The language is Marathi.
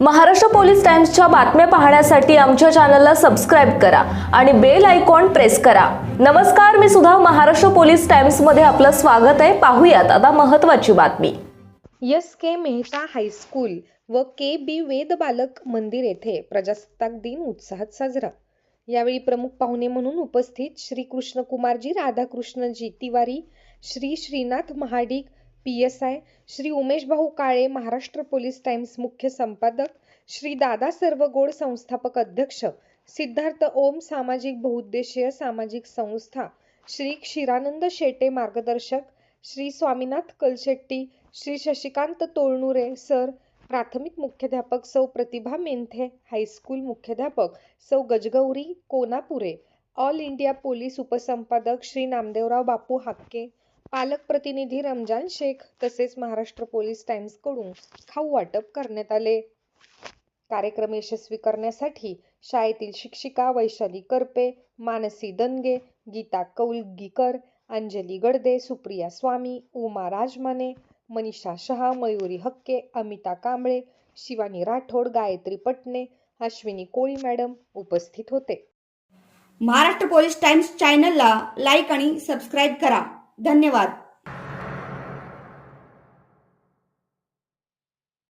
महाराष्ट्र पोलीस टाइम्सच्या बातम्या पाहण्यासाठी आमच्या चॅनलला सबस्क्राईब करा आणि बेल आयकॉन प्रेस करा. नमस्कार मी सुद्धा महाराष्ट्र पोलीस टाइम्समध्ये आपलं स्वागत आहे. पाहूयात आता महत्त्वाची बातमी. यस के मेहता हायस्कूल व के बी वेद बालक मंदिर येथे प्रजासत्ताक दिन उत्साहात साजरा. यावेळी प्रमुख पाहुणे म्हणून उपस्थित Shri Krishnakumarji Radhakrishnaji Tiwari Shri Shrinath Mahadik P S I Shri Umesh Bhau Kale Maharashtra police times मुख्य संपादक श्री दादा सर्वगोड संस्थापक अध्यक्ष सिद्धार्थ ओम सामाजिक बहुउद्देशीय सामाजिक संस्था श्री क्षीरानंद शेटे मार्गदर्शक श्री स्वामीनाथ कलशेट्टी श्री शशिकांत तोळनुरे सर प्राथमिक मुख्याध्यापक सौ प्रतिभा मेंथे हायस्कूल मुख्याध्यापक Sau Gajgauri Konapure all India police उपसंपादक Shri Namdevrao Bapu Hakke पालक प्रतिनिधी रमजान शेख तसेच महाराष्ट्र पोलीस टाइम्सकडून खाऊ वाटप करण्यात आले. कार्यक्रम यशस्वी करण्यासाठी शाळेतील शिक्षिका वैशाली करपे मानसी दनगे गीता कौलगीकर अंजली गडदे सुप्रिया स्वामी उमा राजमाने मनीषा शहा मयुरी हक्के अमिता कांबळे शिवानी राठोड गायत्री पटणे अश्विनी कोळी मॅडम उपस्थित होते. महाराष्ट्र पोलीस टाइम्स चॅनलला लाईक आणि सबस्क्राईब करा. धन्यवाद.